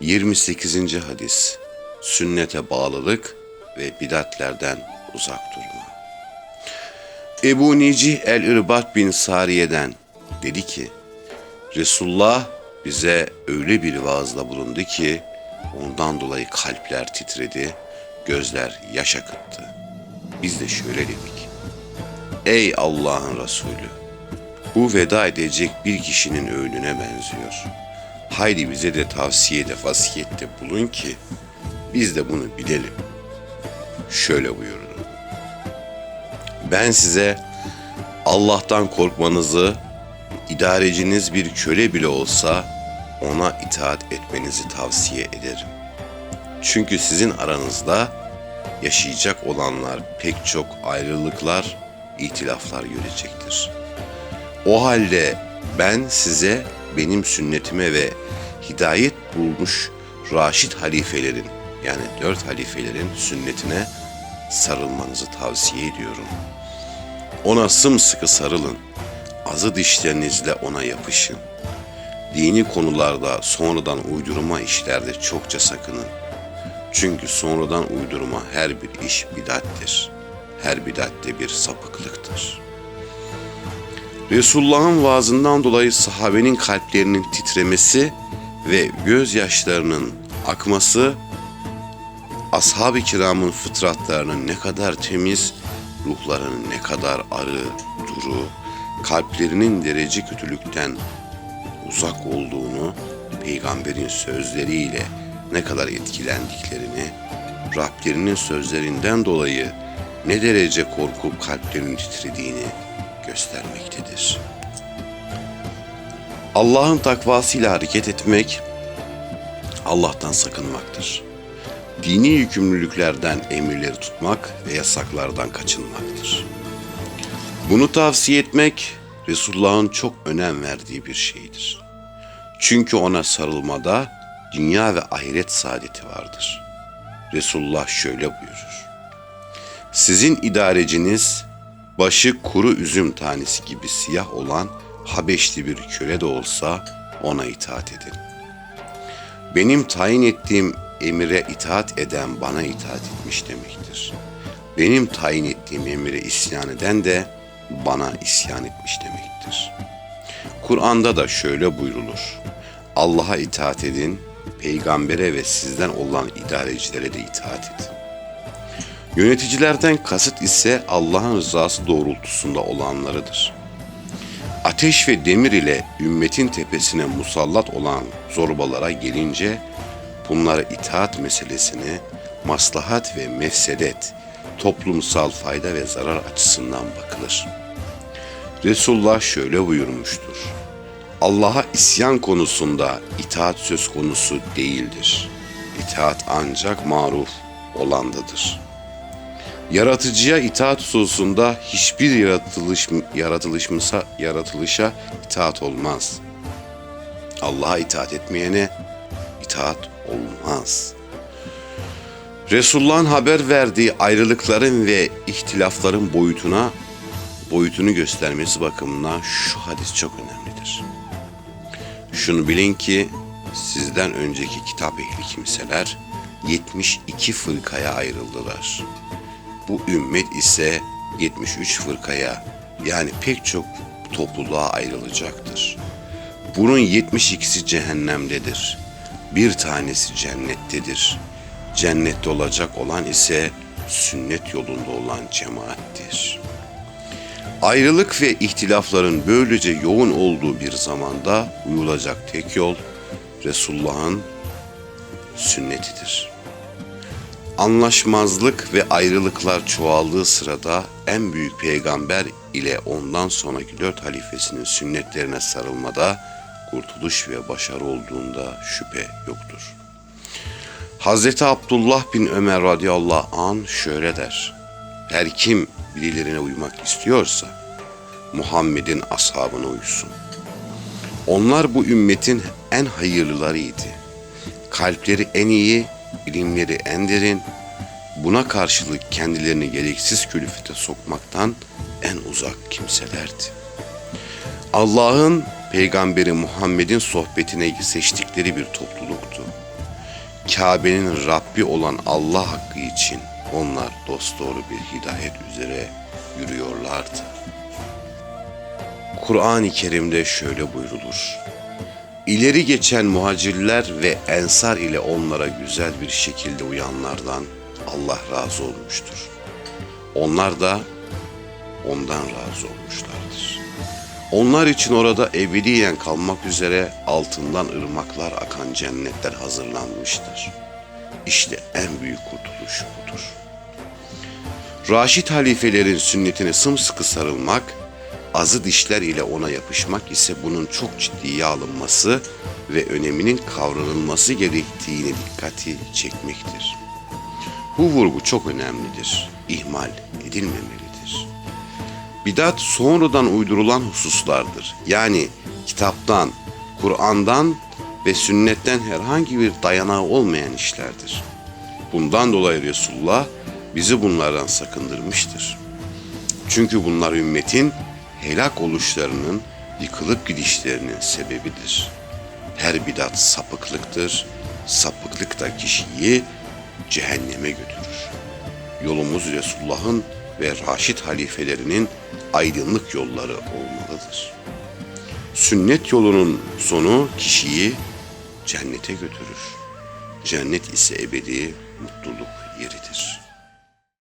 28. hadis Sünnete bağlılık ve bidatlerden uzak durma. Ebu Nicih el-İrbat bin Sariye'den dedi ki, Resulullah bize öyle bir vaazda bulundu ki, ondan dolayı kalpler titredi, gözler yaş akıttı. Biz de şöyle dedik. Ey Allah'ın Resulü! Bu veda edecek bir kişinin öğününe benziyor. Haydi bize de tavsiyede, vasiyette bulun ki biz de bunu bilelim. Şöyle buyurdu. Ben size Allah'tan korkmanızı, idareciniz bir köle bile olsa ona itaat etmenizi tavsiye ederim. Çünkü sizin aranızda yaşayacak olanlar pek çok ayrılıklar, ihtilaflar görecektir. O halde ben size benim sünnetime ve hidayet bulmuş Raşid halifelerin yani dört halifelerin sünnetine sarılmanızı tavsiye ediyorum. Ona sımsıkı sarılın. Azı dişlerinizle ona yapışın. Dini konularda sonradan uydurma işlerde çokça sakının. Çünkü sonradan uydurma her bir iş bidattir. Her bidatte bir sapıklıktır. Resulullah'ın vaazından dolayı sahabenin kalplerinin titremesi ve gözyaşlarının akması ashab-ı kiramın fıtratlarının ne kadar temiz, ruhlarının ne kadar arı, duru, kalplerinin derece kötülükten uzak olduğunu peygamberin sözleriyle ne kadar etkilendiklerini, Rablerinin sözlerinden dolayı ne derece korkup kalplerinin titrediğini göstermektedir. Allah'ın takvasıyla hareket etmek, Allah'tan sakınmaktır. Dini yükümlülüklerden emirleri tutmak ve yasaklardan kaçınmaktır. Bunu tavsiye etmek, Resulullah'ın çok önem verdiği bir şeydir. Çünkü ona sarılmada dünya ve ahiret saadeti vardır. Resulullah şöyle buyurur. Sizin idareciniz başı kuru üzüm tanesi gibi siyah olan Habeşli bir köle de olsa ona itaat edin. Benim tayin ettiğim emire itaat eden bana itaat etmiş demektir. Benim tayin ettiğim emire isyan eden de bana isyan etmiş demektir. Kur'an'da da şöyle buyrulur. Allah'a itaat edin, peygambere ve sizden olan idarecilere de itaat edin. Yöneticilerden kasıt ise Allah'ın rızası doğrultusunda olanlarıdır. Ateş ve demir ile ümmetin tepesine musallat olan zorbalara gelince bunlara itaat meselesini maslahat ve mefsedet, toplumsal fayda ve zarar açısından bakılır. Resulullah şöyle buyurmuştur. Allah'a isyan konusunda itaat söz konusu değildir. İtaat ancak maruf olandadır.'' Yaratıcıya itaat hususunda hiçbir yaratılış yaratılışmısa yaratılışa itaat olmaz. Allah'a itaat etmeyene itaat olmaz. Resulullah'ın haber verdiği ayrılıkların ve ihtilafların boyutuna boyutunu göstermesi bakımından şu hadis çok önemlidir. Şunu bilin ki sizden önceki kitap ehli kimseler 72 fırkaya ayrıldılar. Bu ümmet ise 73 fırkaya yani pek çok topluluğa ayrılacaktır. Bunun 72'si cehennemdedir. Bir tanesi cennettedir. Cennette olacak olan ise sünnet yolunda olan cemaattir. Ayrılık ve ihtilafların böylece yoğun olduğu bir zamanda uyulacak tek yol Resulullah'ın sünnetidir.'' Anlaşmazlık ve ayrılıklar çoğaldığı sırada en büyük peygamber ile ondan sonraki dört halifesinin sünnetlerine sarılmada kurtuluş ve başarı olduğunda şüphe yoktur. Hazreti Abdullah bin Ömer radıyallahu an şöyle der. Her kim birilerine uymak istiyorsa Muhammed'in ashabına uysun. Onlar bu ümmetin en hayırlılarıydı. Kalpleri en iyi, ilimleri en derin, buna karşılık kendilerini gereksiz külfete sokmaktan en uzak kimselerdi. Allah'ın peygamberi Muhammed'in sohbetine seçtikleri bir topluluktu. Kabe'nin Rabbi olan Allah hakkı için onlar dosdoğru bir hidayet üzere yürüyorlardı. Kur'an-ı Kerim'de şöyle buyrulur. İleri geçen muhacirler ve ensar ile onlara güzel bir şekilde uyanlardan Allah razı olmuştur. Onlar da ondan razı olmuşlardır. Onlar için orada ebediyen kalmak üzere altından ırmaklar akan cennetler hazırlanmıştır. İşte en büyük kurtuluş budur. Raşid halifelerin sünnetine sımsıkı sarılmak, azı dişler ile ona yapışmak ise bunun çok ciddiye alınması ve öneminin kavranılması gerektiğini dikkati çekmektir. Bu vurgu çok önemlidir. İhmal edilmemelidir. Bidat sonradan uydurulan hususlardır. Yani kitaptan, Kur'an'dan ve sünnetten herhangi bir dayanağı olmayan işlerdir. Bundan dolayı Resulullah bizi bunlardan sakındırmıştır. Çünkü bunlar ümmetin helak oluşlarının, yıkılıp gidişlerinin sebebidir. Her bidat sapıklıktır, sapıklık da kişiyi cehenneme götürür. Yolumuz Resulullah'ın ve Raşid halifelerinin aydınlık yolları olmalıdır. Sünnet yolunun sonu kişiyi cennete götürür. Cennet ise ebedi mutluluk yeridir.''